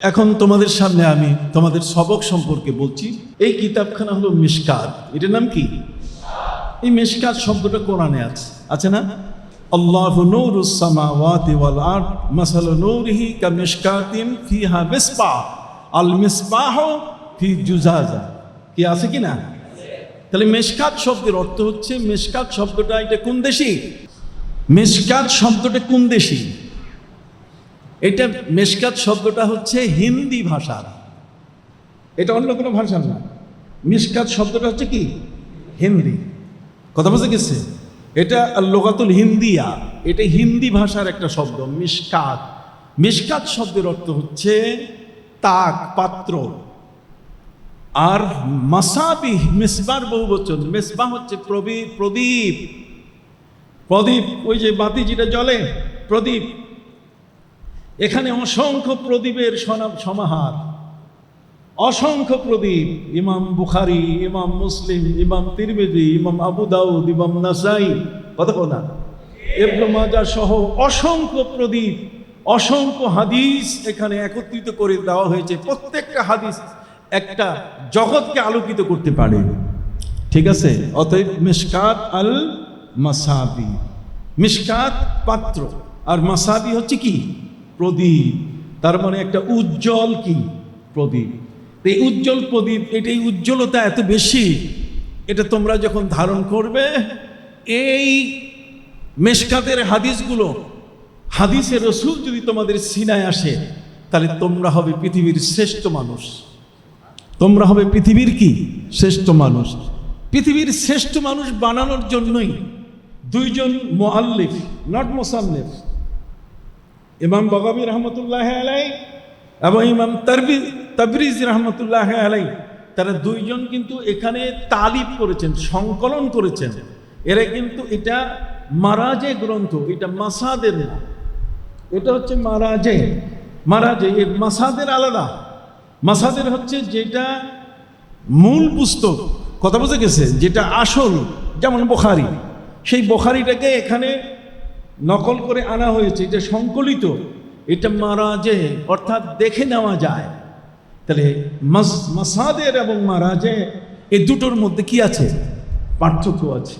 এখন তোমাদের সামনে আমি তোমাদের সবক সম্পর্কে বলছি। এই কিতাবখানা হলো মিশকাত। এটার নাম কি? এই মিশকাত শব্দটা কোরআনে আছে। আছে না? আল্লাহ নূরুস সামাওয়াতি ওয়াল আরদ, মাসালু নূরিহি কা মিশকাতিন ফিহা মিসবাহ আল মিসবাহ ফি জুজাজা। কি আছে কি না? তাহলে মেশকাত শব্দের অর্থ হচ্ছে, মেশকাত শব্দটা এটা কোন দেশি? মেশকাত শব্দটা কোন দেশি? এটা মেশকাত শব্দটা হচ্ছে হিন্দি ভাষার এটা অন্য কোনো ভাষার না। মিশকাত শব্দটা হচ্ছে কি? হিন্দি। কথা বুঝতে গেছে? এটা লোকাতুল হিন্দিয়া। এটা হিন্দি ভাষার একটা শব্দ, মিশকাত। মিশকাত শব্দের অর্থ হচ্ছে তাক, পাত্র। আর মাসাবি মিসবার বহু বচন। মিসবা হচ্ছে প্রবীপ প্রদীপ। প্রদীপ, ওই যে বাতি যেটা জ্বলে, প্রদীপ। এখানে অসংখ্য প্রদীপের সমাহার। অসংখ্য প্রদীপ, ইমাম বুখারি, ইমাম মুসলিম, ইমাম তিরমিজি, ইমাম আবু দাউদ, ইমাম নাসাই কথা ইবনু মাজা সহ অসংখ্য প্রদীপ, অসংখ্য হাদিস এখানে একত্রিত করে দেওয়া হয়েছে। প্রত্যেকটা হাদিস একটা জগৎকে আলোকিত করতে পারে। ঠিক আছে? অতএব মিশকাত আল মাসাবি। মিশকাত পাত্র। আর মাসাবি হচ্ছে কি? প্রদীপ। তার মানে একটা উজ্জ্বল কি? প্রদীপ। এই উজ্জ্বল প্রদীপ, এটাই উজ্জ্বলতা এত বেশি, এটা তোমরা যখন ধারণ করবে, এই মেশকাতের হাদিসগুলো, হাদিসের রসুল যদি তোমাদের সিনায় আসে, তাহলে তোমরা হবে পৃথিবীর শ্রেষ্ঠ মানুষ। তোমরা হবে পৃথিবীর কি? শ্রেষ্ঠ মানুষ। পৃথিবীর শ্রেষ্ঠ মানুষ বানানোর জন্যই দুইজন মোয়াল্লিফ নট মোসাল্লিফ ইমাম বগাবি রহমতুল্লাহ আলাই এবং ইমাম তারবি তাবরিজ রহমতুল্লাহ আলাই, তারা দুইজন কিন্তু এখানে তালিব করেছেন, সংকলন করেছেন। এরা কিন্তু এটা মারাজে গ্রন্থ, এটা মাসাদের না। এটা হচ্ছে মারাজে। মারাজে এই মাসাদের আলাদা। মাসাদের হচ্ছে যেটা মূল পুস্তক, কথা বুঝে গেছে যেটা আসল, যেমন বোখারি। সেই বোখারিটাকে এখানে নকল করে আনা হয়েছে, এটা সংকলিত, এটা মারাজে অর্থাৎ দেখে নেওয়া যায়। তাহলে মাস- মাসাদের এবং মারাজে এই দুটোর মধ্যে কি আছে? পার্থক্য আছে।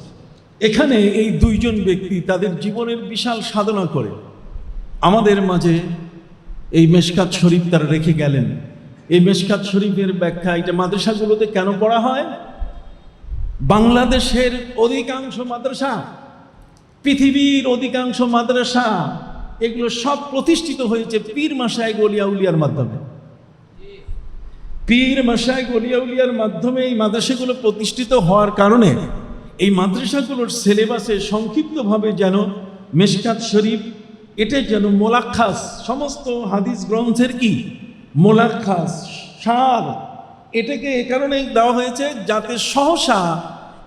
এখানে এই দুইজন ব্যক্তি তাদের জীবনের বিশাল সাধনা করে। আমাদের মাঝে এই মেশকাত শরীফ তারা রেখে গেলেন। এই মেশকাত শরীফের ব্যাখ্যা এটা মাদ্রাসাগুলোতে কেন পড়া হয়? বাংলাদেশের অধিকাংশ মাদ্রাসা পৃথিবীর অধিকাংশ মাদ্রাসা এগুলো সব প্রতিষ্ঠিত হয়েছে পীর মাসায় গলিয়া উলিয়ার মাধ্যমে। পীর মাসায় গলিয়া উলিয়ার মাধ্যমে এই মাদ্রাসাগুলো প্রতিষ্ঠিত হওয়ার কারণে এই মাদ্রাসাগুলোর সিলেবাসে সংক্ষিপ্তভাবে যেন মেশকাত শরীফ এটা যেন মোলাক্ষাস সমস্ত হাদিস গ্রন্থের কি? মোলাক্ষাস সার। এটাকে এ কারণেই দেওয়া হয়েছে যাতে সহসা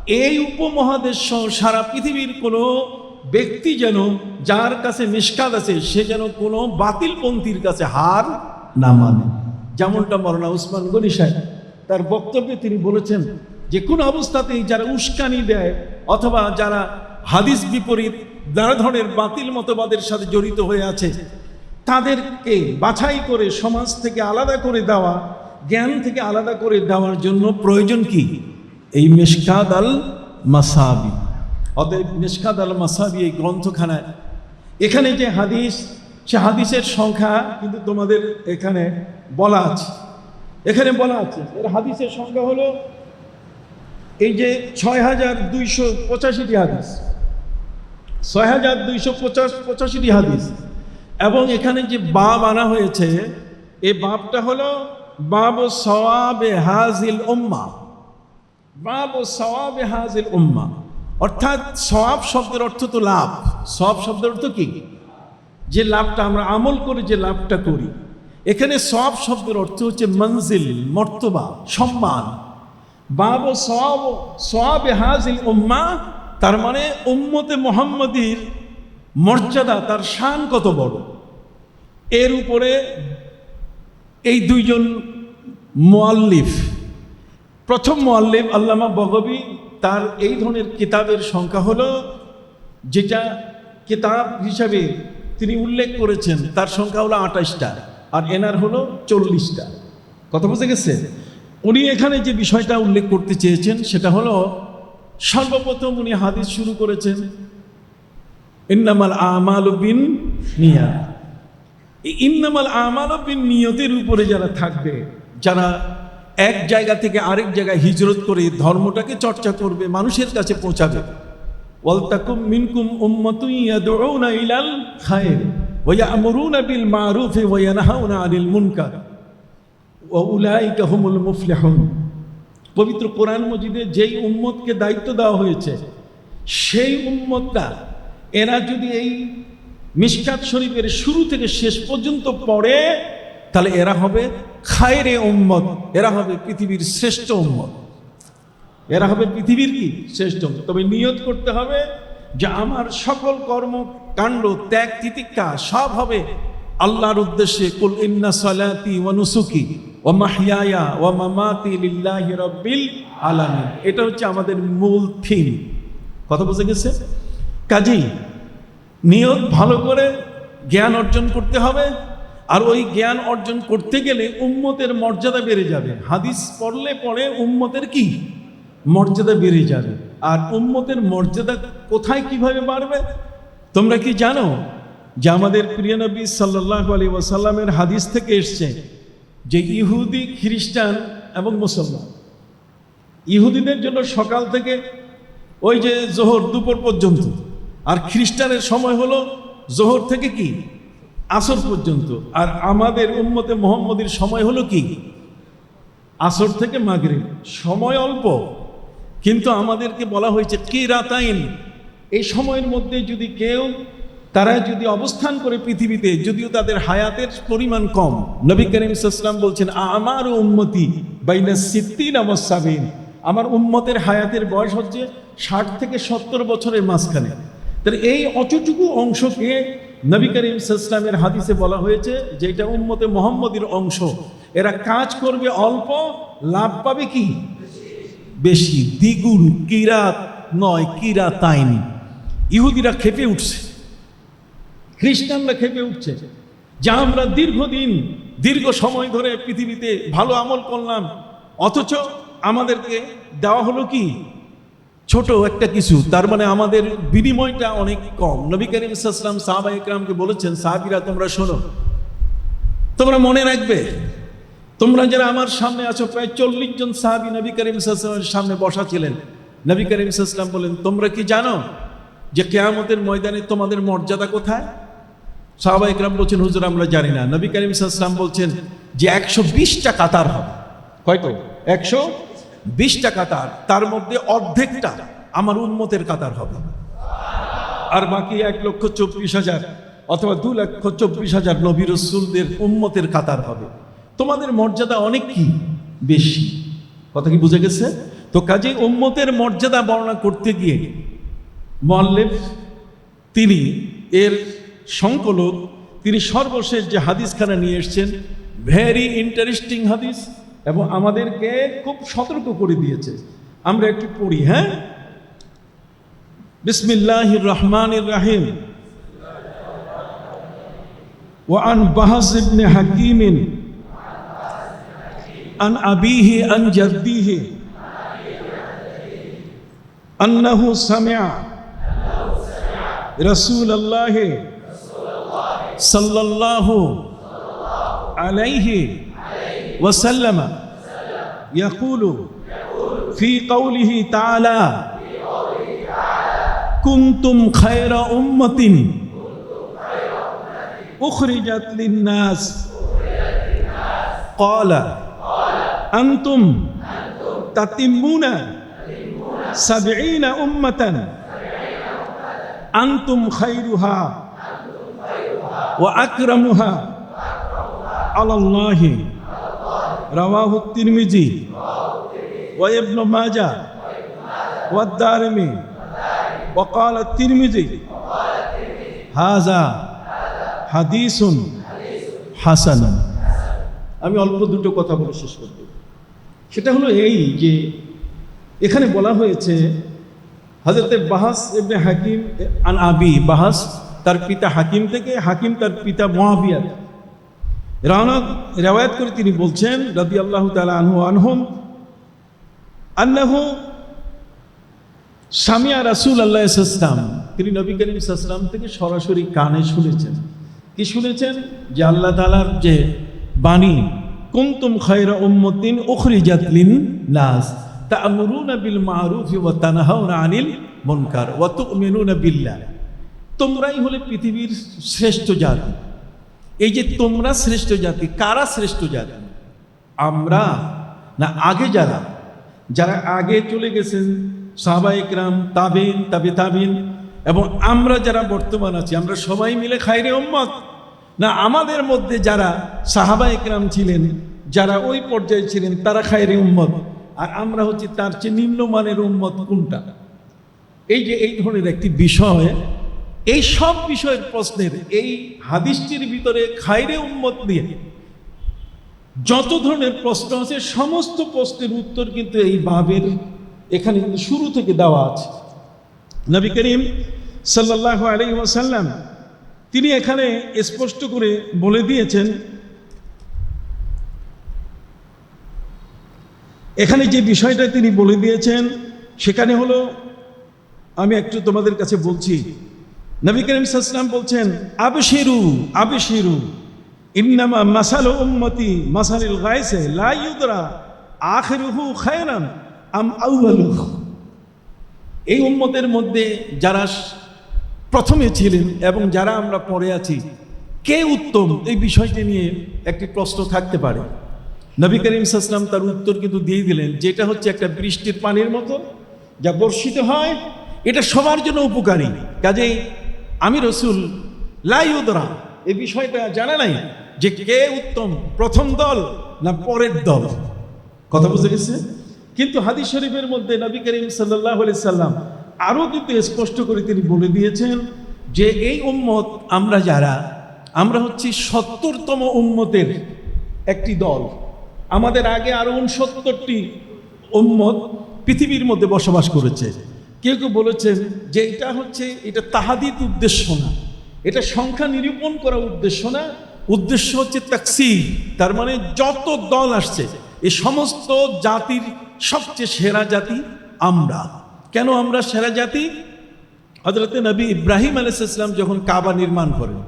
এই উপমহাদেশ সারা পৃথিবীর কোনো ব্যক্তি যেন যার কাছে মিসকাত আছে, সে যেন কোনো বাতিলপন্থীর কাছে হার না মানে। যেমনটা মরনা উসমান গনি সাহেব তার বক্তব্যে তিনি বলেছেন যে, কোনো অবস্থাতেই যারা উস্কানি দেয় অথবা যারা হাদিস বিপরীত নানা ধরনের বাতিল মতবাদের সাথে জড়িত হয়ে আছে, তাদেরকে বাছাই করে সমাজ থেকে আলাদা করে দেওয়া, জ্ঞান থেকে আলাদা করে দেওয়ার জন্য প্রয়োজন কি? এই মেশকাদ আল মাসাবি অতএব মেশকাদ আল মাসাবি এই গ্রন্থখানায়, এখানে যে হাদিস, সে হাদিসের সংখ্যা কিন্তু তোমাদের এখানে বলা আছে। এখানে বলা আছে, এর হাদিসের সংখ্যা হলো এই যে ছয় হাজার দুইশো পঁচাশিটি হাদিস। ছয় হাজার দুইশো পঁচাশ পঁচাশিটি হাদিস। এবং এখানে যে বাব আনা হয়েছে এই বাবটা হলো বাব সওয়াবে হাজিল উম্মা। বাব সওয়াবে হাজিল উম্মা। অর্থাৎ সব শব্দের অর্থ তো লাভ। সব শব্দের অর্থ কি? যে লাভটা আমরা আমল করে, যে লাভটা করি। এখানে সব শব্দের অর্থ হচ্ছে মঞ্জিল মর্তবা, সম্মান। বাব সব সব হাজিল উম্মা, তার মানে উম্মতে মোহাম্মদীর মর্যাদা, তার শান কত বড়? এর উপরে এই দুইজন মোয়াল্লিফ প্রথম মোয়াল্লিফ আল্লামা বগবী তার এই ধরনের কিতাবের সংখ্যা হলো, যেটা কিতাব হিসাবে তিনি উল্লেখ করেছেন, তার সংখ্যা হলো আঠাশটা আর এনার হলো চল্লিশটা। কথা বুঝে গেছে? উনি এখানে যে বিষয়টা উল্লেখ করতে চেয়েছেন, সেটা হলো, সর্বপ্রথম উনি হাদিস শুরু করেছেন, ইন্নামাল আমাল বিন নিয়া। ইন্নামাল আমাল বিন নিয়তের উপরে যারা থাকবে, যারা এক জায়গা থেকে আরেক জায়গায় হিজরত করে ধর্মটাকে চর্চা করবে, মানুষের কাছে পৌঁছাবে। ওয়ালতাকুম মিনকুম ইলাল মুনকার। পবিত্র কোরআন মজিদে যেই উম্মতকে দায়িত্ব দেওয়া হয়েছে, সেই উম্মতটা, এরা যদি এই মিশকাত শরীফের শুরু থেকে শেষ পর্যন্ত পড়ে, তাহলে এরা হবে খায়রে উম্মত, এরা হবে পৃথিবীর শ্রেষ্ঠ উম্মত। এরা হবে পৃথিবীর কি? শ্রেষ্ঠ। তবে নিয়ত করতে হবে যে আমার সকল কর্মকাণ্ড ত্যাগ, তিতিক্ষা সব হবে আল্লাহর উদ্দেশ্যে। কুল ইন্না সালাতি ওয়া নুসুকি ওয়া মাহইয়ায়া ওয়া মামাতি লিল্লাহি রাব্বিল আলামিন। এটা হচ্ছে আমাদের মূল থিম। কথা বুঝে গেছে? কাজেই নিয়ত ভালো করে জ্ঞান অর্জন করতে হবে। আর ওই জ্ঞান অর্জন করতে গেলে উম্মতের মর্যাদা বেড়ে যাবে। হাদিস পড়লে পরে উম্মতের কি? মর্যাদা বেড়ে যাবে। আর উম্মতের মর্যাদা কোথায় কীভাবে বাড়বে? তোমরা কি জানো যে আমাদের প্রিয় নবী সাল্লাহ আলী ওয়াসাল্লামের হাদিস থেকে এসছে যে ইহুদি খ্রিস্টান এবং মুসলমান। ইহুদিদের জন্য সকাল থেকে ওই যে জোহর দুপুর পর্যন্ত। আর খ্রিস্টানের সময় হলো জোহর থেকে কি? আসর পর্যন্ত। আর আমাদের উম্মতে মোহাম্মদের সময় হলো কি? আসর থেকে মাগরিব। সময় অল্প। কিন্তু আমাদেরকে বলা হয়েছে কি রাতাইন এই সময়ের মধ্যে যদি কেউ, তারা যদি অবস্থান করে পৃথিবীতে, যদিও তাদের হায়াতের পরিমাণ কম। নবী করিম সাল্লাম বলছেন, আমার উম্মতি বাইনা সিদ্দিন সাবিন। আমার উম্মতের হায়াতের বয়স হচ্ছে ষাট থেকে সত্তর বছরের মাঝখানে। তাহলে এই অতটুকু অংশকে নবী করিম সাল্লামের হাদিসে বলা হয়েছে যে এটা উম্মতে মোহাম্মদের অংশ। এরা কাজ করবে অল্প, লাভ পাবে কি? বেশি। দ্বিগুণ। কিরাত নয় কিরাতাইন ইহুদিরা খেপে উঠছে। খ্রিস্টানরা খেপে উঠছে। যা আমরা দীর্ঘদিন, দীর্ঘ সময় ধরে পৃথিবীতে ভালো আমল করলাম, অথচ আমাদেরকে দেওয়া হলো কি? ছোট একটা কিছু, তার মানে আমাদের বিনিময়টা অনেক কম। নবী করিম সাল্লাম সাহাবা ইকরামকে বলেছেন, সাহাবিরা, তোমরা শোনো, তোমরা মনে রাখবে, তোমরা যারা আমার সামনে আছো, প্রায় চল্লিশ জন সাহাবি নবী করিম সাল্লামের সামনে বসা ছিলেন। নবী করিম সাল্লাম বলেন, তোমরা কি জানো যে কেয়ামতের ময়দানে তোমাদের মর্যাদা কোথায়? সাহাবা ইকরাম বলছেন, হুজুর, আমরা জানি না। নবী করিম সাল্লাম বলছেন যে, একশো বিশটা কাতার হবে। কয়তো একশো? বিশটা কাতার, তার মধ্যে অর্ধেকটা আমার উন্মতের কাতার হবে। আর বাকি এক লক্ষ চব্বিশ হাজার অথবা দু লক্ষ চব্বিশ হাজার নবী রসুলদের উম্মতের কাতার হবে। তোমাদের মর্যাদা অনেক কি? বেশি। কথা কি বুঝে গেছে? তো কাজে উম্মতের মর্যাদা বর্ণনা করতে গিয়ে মল্লেব তিনি এর সংকলক, তিনি সর্বশেষ যে হাদিস হাদিসখানা নিয়ে এসছেন ভেরি ইন্টারেস্টিং হাদিস এবং আমাদেরকে খুব সতর্ক করে দিয়েছে আমরা একটু পড়ি হ্যাঁ বিসমিল্লাহির রহমানির রাহিম وعن بهز بن حكيم عن أبيه عن جده أنه سمع رسول الله صلى الله عليه وسلم يقول في قوله تعالى كنتم خير أمة. أخرجت للناس. قال أنتم تتمون سبعين أمة. أنتم خيرها وأكرمها على الله. رواه الترمذي وابن ماجه والدارمي وقال الترمذي هذا حديث حسن আমি অল্প দুটো কথা বলে শেষ করব সেটা হলো এই যে এখানে বলা হয়েছে হজরতে বাহাস ইবনে হাকিম আন আবি বাহাস তার পিতা হাকিম থেকে হাকিম তার পিতা মহাবিয়া রওনাক রেওয়ায়ত করে তিনি বলছেন রবি আল্লাহ তালা আনহু আনহুম, আন্নাহু সামিয়া রাসুল আল্লাহ ইসলাম তিনি নবী করিম ইসলাম থেকে সরাসরি কানে শুনেছেন। কি শুনেছেন? যে আল্লাহ তালার যে বাণী, কুন্তুম খায়রা উম্মতিন উখরিজাত লিন নাস তা'মুরুনা বিল মা'রুফি ওয়া তানহাউনা আনিল মুনকার, ওয়া তু'মিনুনা বিল্লাহ। তোমরাই হলে পৃথিবীর শ্রেষ্ঠ জাতি। এই যে তোমরা শ্রেষ্ঠ জাতি, কারা শ্রেষ্ঠ জাতি? আমরা না আগে যারা? যারা আগে চলে গেছেন, সাহাবা ইকরাম তাবিন তাবে তাবিন এবং আমরা যারা বর্তমান আছি, আমরা সবাই মিলে খাইরে উম্মত। না, আমাদের মধ্যে যারা সাহাবা ইকরাম ছিলেন, যারা ওই পর্যায়ে ছিলেন, তারা খাইরে উম্মত। আর আমরা হচ্ছি তার চেয়ে নিম্নমানের উম্মত কোনটা? এই যে এই ধরনের একটি বিষয় এই সব বিষয়ের প্রশ্নের এই হাদিসটির ভিতরে খাইরে উম্মত নিয়ে যত ধরনের প্রশ্ন আছে, সমস্ত প্রশ্নের উত্তর কিন্তু এই বাবের এখানে কিন্তু শুরু থেকে দেওয়া আছে। নবী করিম সাল্লাহ আলী তিনি এখানে স্পষ্ট করে বলে দিয়েছেন, এখানে যে বিষয়টা তিনি বলে দিয়েছেন সেখানে হলো, আমি একটু তোমাদের কাছে বলছি নবী করিম সাল্লাম বলছেন, আবশিরু আবশিরু, ইন্নামা মাসাল উম্মতি মাসালিল গাইসে লা ইউদরা আখিরুহু খায়রান আম আউয়ালুহু. এই উম্মতের মধ্যে যারা প্রথমে ছিলেন এবং যারা আমরা পরে আছি, কে উত্তম? এই বিষয়টি নিয়ে একটি প্রশ্ন থাকতে পারে। নবী করিম সাসলাম তার উত্তর কিন্তু দিয়ে দিলেন, যেটা হচ্ছে একটা বৃষ্টির পানির মতো, যা বর্ষিত হয়, এটা সবার জন্য উপকারী। কাজেই আমি রসুল লাইউদরা এই বিষয়টা জানা নাই যে কে উত্তম, প্রথম দল না পরের দল? কথা বুঝে গেছে কিন্তু হাদিস শরীফের মধ্যে নবী করিম সাল্লাহ সাল্লাম আরও কিন্তু স্পষ্ট করে তিনি বলে দিয়েছেন যে এই উম্মত আমরা যারা, আমরা হচ্ছি সত্তরতম উম্মতের একটি দল। আমাদের আগে আরও উনসত্তরটি উম্মত পৃথিবীর মধ্যে বসবাস করেছে। কেউ কেউ বলেছেন যে এটা হচ্ছে, এটা তাহাদিত উদ্দেশ্য না। এটা সংখ্যা নিরূপণ করা উদ্দেশ্য না। উদ্দেশ্য হচ্ছে তাকসির। তার মানে যত দল আসছে, এ সমস্ত জাতির সবচেয়ে সেরা জাতি আমরা। কেন আমরা সেরা জাতি? হজরত নবী ইব্রাহিম আলাইসাল্লাম যখন কাবা নির্মাণ করেন,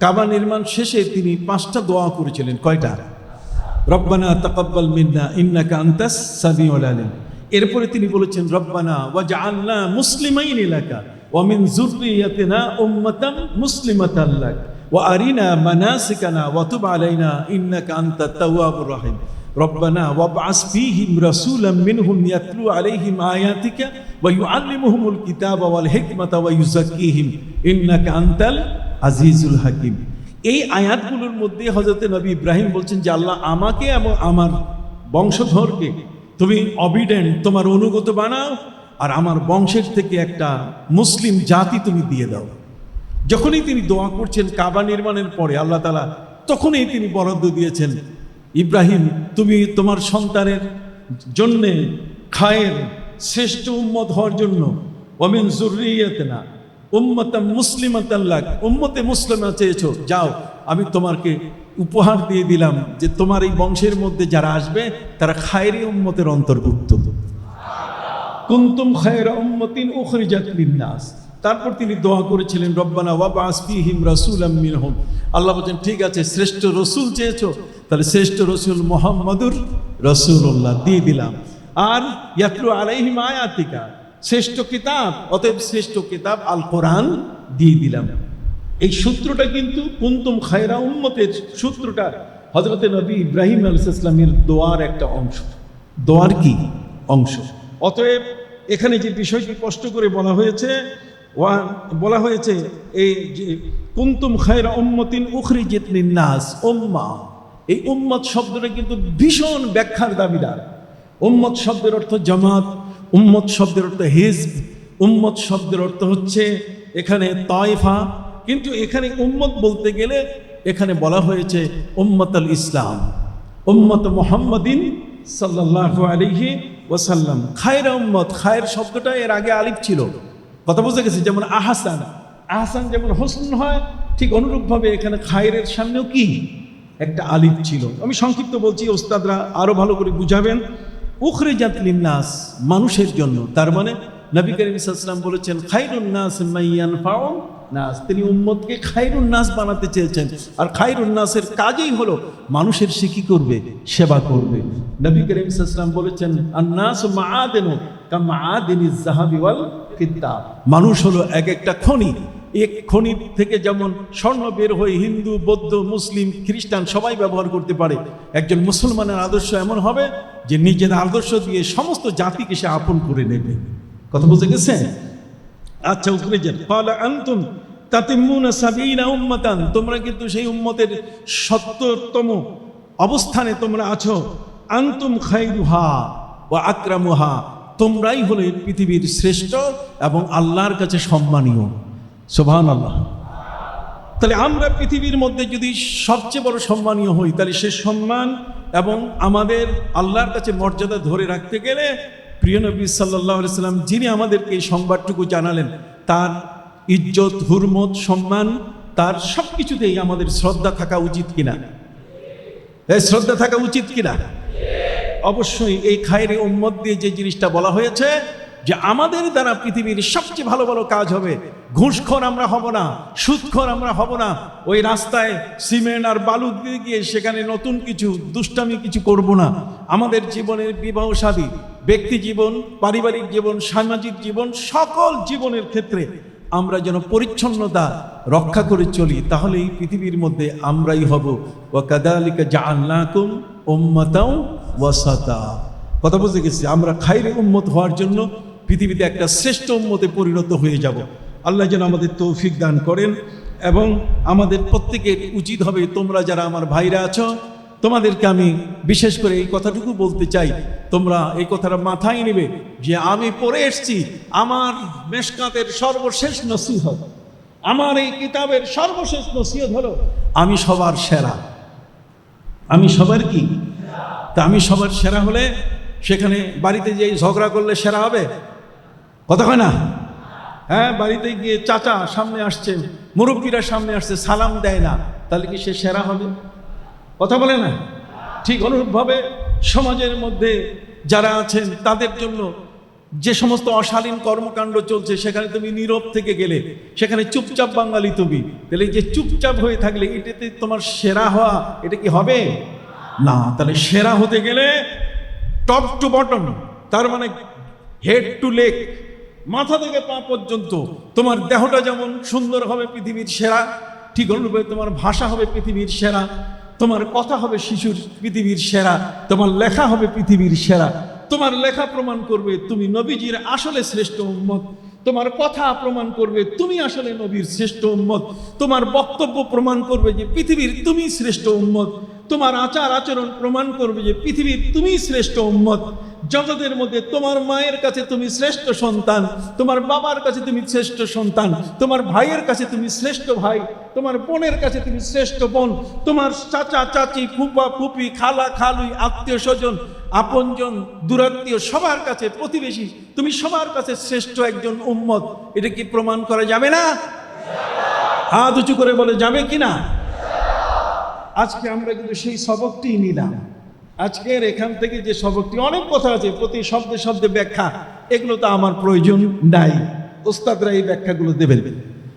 কাবা নির্মাণ শেষে তিনি পাঁচটা দোয়া করেছিলেন। কয়টা? রব্বানা তাকাব্বাল মিন্না, ইন্নাকা আনতাস সামিউল আলিম। এরপরে তিনি বলেছেন, রব্বানা ওয়াজা আল্লাহ মুসলিমাইন এলাকা ওয়ামিন জুরিয়াতেনা উম্মাতাম মুসলিমাতাল্লাক ওয়া আরিনা মানাসিকানা ওয়াতুব আলাইনা ইন্নাকা আনতা তাওয়াবুর রহিম। রব্বানা ওয়াবআস ফীহিম রাসূলাম মিনহুম ইয়াতলু আলাইহিম আয়াতিকা ওয়া ইউআল্লিমুহুমুল কিতাবা ওয়াল হিকমাতা ওয়া ইউযাক্কিহিম। ইন্নাকা আনতাল আজিজুল হাকিম। এই আয়াতগুলোর মধ্যে হযরত নবী ইব্রাহিম বলছেন যে, আল্লাহ আমাকে এবং আমার বংশধরকে তুমি অবিডেন্ট তোমার অনুগত বানাও, আর আমার বংশের থেকে একটা মুসলিম জাতি তুমি দিয়ে দাও। যখনই তিনি দোয়া করছেন কাবা নির্মাণের পরে, আল্লাহ তালা তখনই তিনি বরাদ্দ দিয়েছেন, ইব্রাহিম, তুমি তোমার সন্তানের জন্যে খায়ের শ্রেষ্ঠ উম্মত হওয়ার জন্য অমিন জরুরিয়াতে না উম্মতাম মুসলিমাতাল্লাহ উম্মতে মুসলিমা চেয়েছো, যাও আমি তোমাকে উপহার দিয়ে দিলাম যে তোমার এই বংশের মধ্যে যারা আসবে, তারা খায়রি উম্মতের অন্তর্ভুক্ত। কুন্তুম খায়রা উম্মতিন উখরিজাত লিন্নাস। তারপর তিনি দোয়া করেছিলেন, রব্বানা ওয়াবা আসফিহিম রাসূলাম মিনহুম। আল্লাহ বলেন ঠিক আছে, শ্রেষ্ঠ রসুল চেয়েছো, তাহলে শ্রেষ্ঠ রসুল মোহাম্মদুর রসুল্লাহ দিয়ে দিলাম। আর ইয়াতলু আলাইহিম আয়াতিকা, শ্রেষ্ঠ কিতাব, অতএব শ্রেষ্ঠ কিতাব আল কোরআন দিয়ে দিলাম। এই সূত্রটা কিন্তু কুন্তুম খায়রা উম্মতের সূত্রটা হজরতে নবী ইব্রাহিম আলাইসালামের দোয়ার একটা অংশ। দোয়ার কি? অংশ। অতএব এখানে যে বিষয়টি স্পষ্ট করে বলা হয়েছে বলা হয়েছে এই যে কুন্তুম খায়রা উম্মতিন উখরি জিতলিন নাস উম্মা। এই উম্মত শব্দটা কিন্তু ভীষণ ব্যাখ্যার দাবিদার। উম্মত শব্দের অর্থ জামাত, উম্মত শব্দের অর্থ হিজব, উম্মত শব্দের অর্থ হচ্ছে এখানে তয়ফা কিন্তু এখানে উম্মত বলতে গেলে এখানে বলা হয়েছে উম্মত আল ইসলাম, উম্মত মোহাম্মদিন সাল্লাহ আলিহি ওয়াসাল্লাম। খায়ের উম্মত, খায়ের শব্দটা এর আগে আলিফ ছিল। কথা বুঝে গেছে? যেমন আহাসান, আহসান যেমন হোসন হয়, ঠিক অনুরূপভাবে এখানে খায়ের সামনেও কি? একটা আলিফ ছিল। আমি সংক্ষিপ্ত বলছি, ওস্তাদরা আরও ভালো করে বুঝাবেন। উখরে জাতলিন নাস মানুষের জন্য। তার মানে নবী করিম ইসলাম বলেছেন, খাইরুন নাস মাইয়ান ফাউন নাস। তিনি উম্মতকে খাইরুন নাস বানাতে চেয়েছেন। আর খাইরুন নাসের কাজেই হলো মানুষের সে কি করবে? সেবা করবে। নবী করিম ইসলাম বলেছেন আর নাস মাআদেনু কা মাআদিনিজ জাহাবি ওয়াল ফিদ্দা মানুষ হলো এক একটা খনি। এক খনি থেকে যেমন স্বর্ণ বের হয়ে হিন্দু, বৌদ্ধ, মুসলিম, খ্রিস্টান সবাই ব্যবহার করতে পারে। একজন মুসলমানের আদর্শ এমন হবে যে নিজের আদর্শ দিয়ে সমস্ত জাতিকে সে আপন করে নেবে। কথা বুঝে গেছে আচ্ছা উপরে যান। পালা আনতুম তাতিমুনা সাবিনা উম্মাতান। তোমরা কিন্তু সেই উম্মতের সত্তরতম অবস্থানে তোমরা আছো। আনতুম খাইরুহা ও আকরামুহা। তোমরাই হলে পৃথিবীর শ্রেষ্ঠ এবং আল্লাহর কাছে সম্মানীয়। সোভান আল্লাহ তাহলে আমরা পৃথিবীর মধ্যে যদি সবচেয়ে বড় সম্মানীয় হই, তাহলে সে সম্মান এবং আমাদের আল্লাহর কাছে মর্যাদা ধরে রাখতে গেলে প্রিয় নবী সাল্লাহ সাল্লাম, যিনি আমাদেরকে এই সংবাদটুকু জানালেন, তার ইজ্জত, হুরমত, সম্মান, তার সব কিছুতেই আমাদের শ্রদ্ধা থাকা উচিত কিনা? শ্রদ্ধা থাকা উচিত কিনা? অবশ্যই এই খায়ের উম্মত দিয়ে যে জিনিসটা বলা হয়েছে, যে আমাদের দ্বারা পৃথিবীর সবচেয়ে ভালো ভালো কাজ হবে, ঘুষখোর আমরা হব না, সুদখোর আমরা হব না, ওই রাস্তায় সিমেন্ট আর বালু দিয়ে গিয়ে সেখানে নতুন কিছু, দুষ্টামি কিছু করব না। আমাদের জীবনের বিবাহ সাদী ব্যক্তি জীবন, পারিবারিক জীবন, সামাজিক জীবন, সকল জীবনের ক্ষেত্রে আমরা যেন পরিচ্ছন্নতা রক্ষা করে চলি, তাহলে এই পৃথিবীর মধ্যে আমরাই হব। ও কাদালিকা জাআলনাকুম উম্মাতাও ওয়াসাতা। কথা বুঝতে গেছি, আমরা খাইরে উম্মত হওয়ার জন্য পৃথিবীতে একটা শ্রেষ্ঠ উম্মতে পরিণত হয়ে যাব। আল্লাহ যেন আমাদের তৌফিক দান করেন এবং আমাদের প্রত্যেকের উচিত হবে তোমরা যারা আমার ভাইরা আছো তোমাদেরকে আমি বিশেষ করে এই কথাটুকু বলতে চাই। তোমরা এই কথাটা মাথায় নেবে যে আমি পড়ে এসছি, আমার মেশকাতের সর্বশেষ নসিহত। আমার এই কিতাবের সর্বশেষ নসিহত হলো, আমি সবার সেরা। আমি সবার কি? তা আমি সবার সেরা হলে সেখানে বাড়িতে যেই ঝগড়া করলে সেরা হবে? কথা হয় না? হ্যাঁ বাড়িতে গিয়ে চাচা সামনে আসছে, মুরব্বীরা সামনে আসছে, সালাম দেয় না, তাহলে কি সে সেরা হবে? কথা বলে না? ঠিক অনুরূপভাবে সমাজের মধ্যে যারা আছেন, তাদের জন্য যে সমস্ত অশালীন কর্মকাণ্ড চলছে, সেখানে তুমি নীরব থেকে গেলে, সেখানে চুপচাপ বাঙালি তুমি। তাহলে যে চুপচাপ হয়ে থাকলে, এটাতে তোমার সেরা হওয়া, এটা কি হবে? না, তাহলে সেরা হতে গেলে টপ টু বটম তার মানে হেড টু লেক মাথা থেকে পা পর্যন্ত তোমার দেহটা যেমন সুন্দর হবে পৃথিবীর সেরা, ঠিক অনুরূপে তোমার ভাষা হবে পৃথিবীর সেরা তোমার কথা হবে শিশুর পৃথিবীর সেরা, তোমার লেখা হবে পৃথিবীর সেরা। তোমার লেখা প্রমাণ করবে তুমি নবীজির আসলে শ্রেষ্ঠ উম্মত। তোমার কথা প্রমাণ করবে তুমি আসলে নবীর শ্রেষ্ঠ উম্মত। তোমার বক্তব্য প্রমাণ করবে যে পৃথিবীর তুমি শ্রেষ্ঠ উম্মত। তোমার আচার আচরণ প্রমাণ করবে যে পৃথিবীর তুমি শ্রেষ্ঠ উম্মত। জগতের মধ্যে তোমার মায়ের কাছে তুমি শ্রেষ্ঠ সন্তান, তোমার বাবার কাছে তুমি শ্রেষ্ঠ সন্তান, তোমার ভাইয়ের কাছে তুমি শ্রেষ্ঠ ভাই, তোমার বোনের কাছে তুমি শ্রেষ্ঠ বোন, তোমার চাচা, চাচি ফুপা ফুপি, খালা, খালুই, আত্মীয় স্বজন, আপনজন, দূরাত্মীয় সবার কাছে প্রতিবেশী, তুমি সবার কাছে শ্রেষ্ঠ একজন উম্মত। এটা কি প্রমাণ করা যাবে না? হাত উঁচু করে বলে যাবে কি না আজকে আমরা কিন্তু সেই সবকটি নিলাম। আজকের এখান থেকে যে সবকটি, অনেক কথা আছে, প্রতি শব্দে শব্দে ব্যাখ্যা। এগুলো তো আমার প্রয়োজন নাই। ওস্তাদরা এই ব্যাখ্যাগুলো দেবেন।